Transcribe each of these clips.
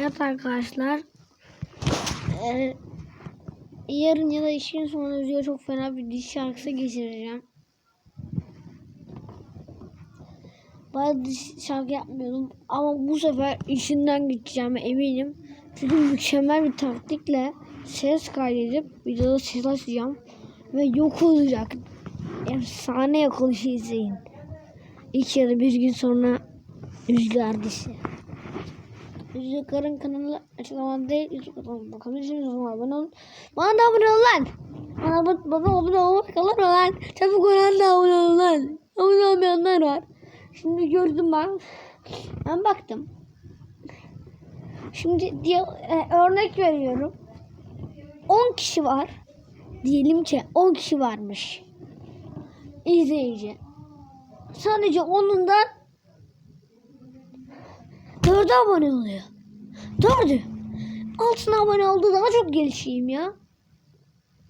Evet arkadaşlar. Ee, yarın ya da işin sonu videoya çok fena bir diş şarkısı geçireceğim. Bayağı diş şarkı yapmıyordum ama bu sefer işinden gideceğim eminim. Çünkü mükemmel bir taktikle ses kaydedip videoda ses açacağım ve yok olacak. Efsane yok oluşu izleyin. İki ya da bir gün sonra Rüzgar dişi. Rüzgar'ın kanalı açıklamada değil. YouTube kanalıma bakabilirsiniz. O zaman abone olun. Bana da abone ol lan. Bana, bana, bana abone olmak kalır mı lan? Çabuk olan da abone ol lan. Abone olmayanlar var. Şimdi gördüm ben. Ben baktım. Şimdi diye, e, örnek veriyorum. 10 kişi var. Diyelim ki 10 kişi varmış. İzleyici. Sadece onundan dördü abone oluyor. Dördü. Altına abone oldu daha çok gelişeyim ya.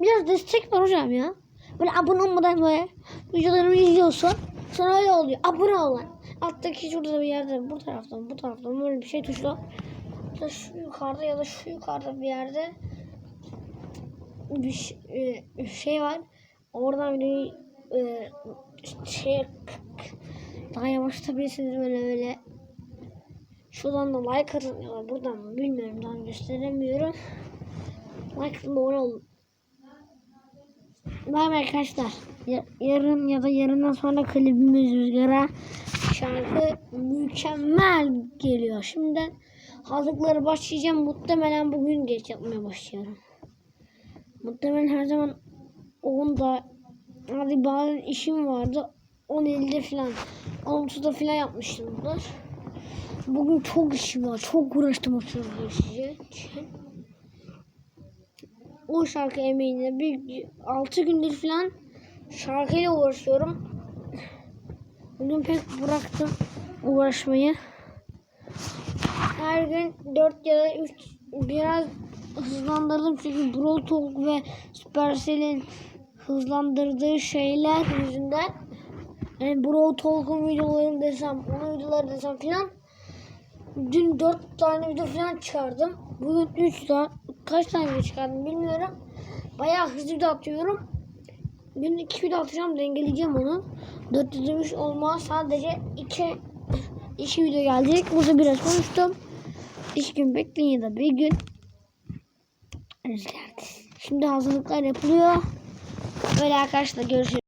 Biraz destek var hocam ya. Böyle abone olmadan böyle videolarımı izliyorsun. Sonra öyle oluyor. Abone olan. Alttaki şurada bir yerde bu taraftan bu taraftan böyle bir şey tuşla. Ya şu yukarıda ya da şu yukarıda bir yerde bir şey, e, şey var. Oradan videoyu e, şey daha yavaşlatabilirsiniz böyle böyle. Şuradan da like atın ya da buradan mı bilmiyorum daha gösteremiyorum. Like atın abone olun. Bay arkadaşlar. Ya- yarın ya da yarından sonra klibimiz Rüzgar'a şarkı mükemmel geliyor. Şimdiden hazırlıkları başlayacağım. Muhtemelen bugün geç yapmaya başlıyorum. Muhtemelen her zaman 10'da hadi bazen işim vardı. 10.50'de falan 10.30'da falan yapmışımdır. Bugün çok işim var. Çok uğraştım o şarkı için. O şarkı emeğine bir 6 gündür falan şarkıyla uğraşıyorum. Bugün pek bıraktım uğraşmayı. Her gün 4 ya da 3 biraz hızlandırdım çünkü Brawl Talk ve Supercell'in hızlandırdığı şeyler yüzünden yani Brawl Talk'un videolarını desem, onun videoları desem filan dün 4 tane video falan çıkardım. Bugün 3 tane kaç tane video çıkardım bilmiyorum. Bayağı hızlı video atıyorum. Gün 2 video atacağım dengeleyeceğim onu. 4 izlemiş olmaz sadece 2 2 video gelecek. Burada biraz konuştum. 2 gün bekleyin ya da bir gün. Rüzgardı. Şimdi hazırlıklar yapılıyor. Böyle arkadaşlar görüşürüz.